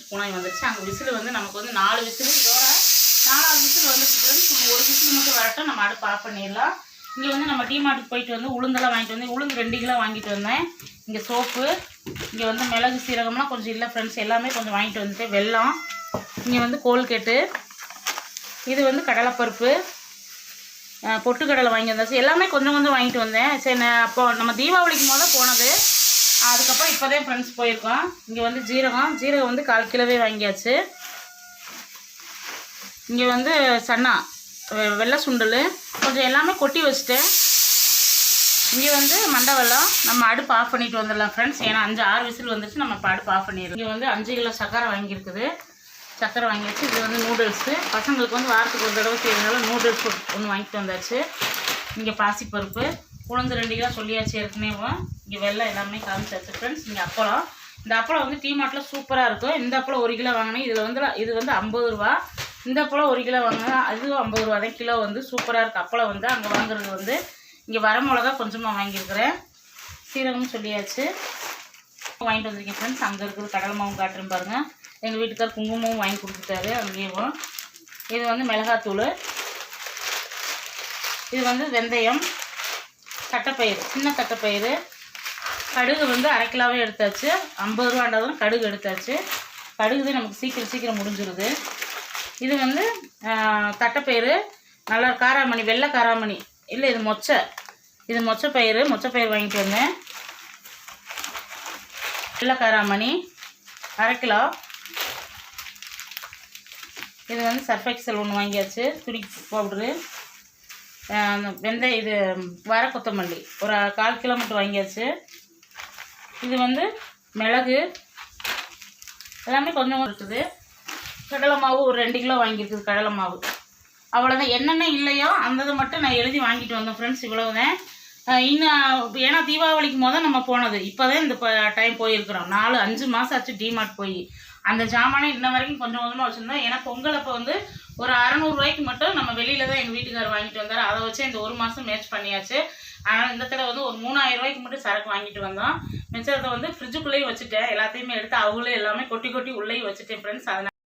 Friends பூனாய் வந்துருச்சு. அங்கே whistle வந்து நமக்கு வந்து நாலு விசில். இதோட நாலாவது விசில் வந்துருச்சு ஃப்ரெண்ட்ஸ் நம்ம ஒரு விசில் மட்டும் வரட்டும். நம்ம அடுப்பு ஆஃப் பண்ணிடலாம். இங்கே வந்து நம்ம டிமார்ட்டுக்கு போயிட்டு வந்து உளுந்தெல்லாம் வாங்கிட்டு வந்து உளுந்து ரெண்டு கிலோ வாங்கிட்டு வந்தேன். இங்கே சோப்பு இங்கே வந்து மிளகு சீரகம்லாம் கொஞ்சம் இல்லை ஃப்ரெண்ட்ஸ் எல்லாமே கொஞ்சம் வாங்கிட்டு வந்துட்டு வெல்லம் இங்கே வந்து கோல்கேட்டு இது வந்து கடலைப்பருப்பு பொட்டுக்கடலை வாங்கி வந்தாச்சு. எல்லாமே கொஞ்சம் கொஞ்சம் வாங்கிட்டு வந்தேன். சரி நான் அப்போ நம்ம தீபாவளிக்கு முத போனது அதுக்கப்புறம் இப்போதான் ஃப்ரெண்ட்ஸ் போயிருக்கோம். இங்கே வந்து ஜீரகம். ஜீரகம் வந்து கால் கிலோவே வாங்கியாச்சு. இங்கே வந்து சன்னா வெ- வெள்ளை சுண்டல். கொஞ்சம் எல்லாமே கொட்டி வச்சுட்டேன். இங்கே வந்து மண்டவெல்லாம் நம்ம அடுப்பு ஆஃப் பண்ணிட்டு வந்துடலாம் ஃப்ரெண்ட்ஸ் ஏன்னா அஞ்சு ஆறு விசில் வந்துச்சு நம்ம இப்போ அடுப்பு ஆஃப் பண்ணிடுறோம். இங்கே வந்து அஞ்சு கிலோ சக்கரை வாங்கியிருக்குது. சர்க்கரை வாங்கியாச்சு. இது வந்து நூடுல்ஸு பசங்களுக்கு வந்து வாரத்துக்கு ஒரு தடவை செய்யறதுனால நூடுல்ஸ் ஒன்று வாங்கிட்டு வந்தாச்சு. இங்கே பாசிப்பருப்பு. உளுந்து ரெண்டு கிலோ சொல்லியாச்சு ஏற்கனவே இங்கே வெள்ளம் எல்லாமே காமிச்சாச்சு ஃப்ரெண்ட்ஸ் இங்கே அப்பளம். இந்த அப்பளம் வந்து டீ மார்ட்டில் சூப்பராக இருக்கும். இந்த அப்பளம் ஒரு கிலோ வாங்கினேன். இதில் வந்து இது வந்து ஐம்பது ரூபா. இந்த அப்பளம் ஒரு கிலோ வாங்கினேன். அதுவும் ஐம்பது ரூபா தான். கிலோ வந்து சூப்பராக இருக்குது அப்பளம் வந்து அங்கே வாங்குறது வந்து இங்கே வர மிளகா கொஞ்சமாக வாங்கியிருக்கிறேன். சீரகமும் சொல்லியாச்சு. வாங்கிட்டு வந்திருக்கேன் ஃப்ரெண்ட்ஸ் அங்கே இருக்கிற கடலை மாவும் காட்டுறேன் பாருங்கள் எங்கள் வீட்டுக்கார் குங்குமமும் வாங்கி கொடுத்துட்டாரு. அங்கேயும் இது வந்து மிளகாத்தூள். இது வந்து வெந்தயம். தட்டைப்பயிறு சின்ன தட்டைப்பயிறு. கடுகு வந்து அரை கிலோவே எடுத்தாச்சு. ஐம்பது ரூபாண்டதும் கடுகு எடுத்தாச்சு. கடுகு தான் நமக்கு சீக்கிரம் சீக்கிரம் முடிஞ்சிருது. இது வந்து தட்டைப்பயிறு. நல்லா காராமணி வெள்ளை காராமணி. இல்லை இது மொச்சை. இது மொச்சப்பயிறு மொச்சப்பயிறு வாங்கிட்டு வந்தேன். வெள்ளை காராமணி அரை கிலோ. இது வந்து சர்ஃபெக்சல் ஒன்று வாங்கியாச்சு. துணி பவுட்ரு வெந்த இது வர கொத்தமல்லி. ஒரு கால் கிலோ மட்டும் வாங்கியாச்சு. இது வந்து மிளகு எல்லாமே கொஞ்சம் இருக்குது. கடலை மாவு ஒரு ரெண்டு கிலோ வாங்கியிருக்குது கடலை மாவு. அவ்வளோதான் என்னென்ன இல்லையோ அந்ததை மட்டும் நான் எழுதி வாங்கிட்டு வந்தேன் ஃப்ரெண்ட்ஸ் இவ்வளவுதான். இன்னும் ஏன்னா தீபாவளிக்கு முதல் நம்ம போனது. இப்போதான் இந்த டைம் போயிருக்கிறோம். நாலு அஞ்சு மாதம் ஆச்சு டிமார்ட் போய். அந்த ஜாமானை இன்ன வரைக்கும் கொஞ்சம் கொஞ்சமாக வச்சுருந்தோம். ஏன்னா பொங்கல் அப்போ வந்து ஒரு அறநூறுரூவாய்க்கு மட்டும் நம்ம வெளியில தான் எங்கள் வீட்டுக்காரர் வாங்கிட்டு வந்தார். அதை வச்சு இந்த ஒரு மாதம் மேட்ச் பண்ணியாச்சு. ஆனால் இந்த தடவை வந்து ஒரு மூணாயிரம் ரூபாய்க்கு மட்டும் சரக்கு வாங்கிட்டு வந்தோம். மிச்சத்தை வந்து ஃப்ரிட்ஜுக்குள்ளேயும் வச்சுட்டேன். எல்லாத்தையுமே எடுத்து அவங்களே எல்லாமே கொட்டி கொட்டி உள்ளேயும் வச்சுட்டேன் ஃப்ரெண்ட்ஸ் அதனால்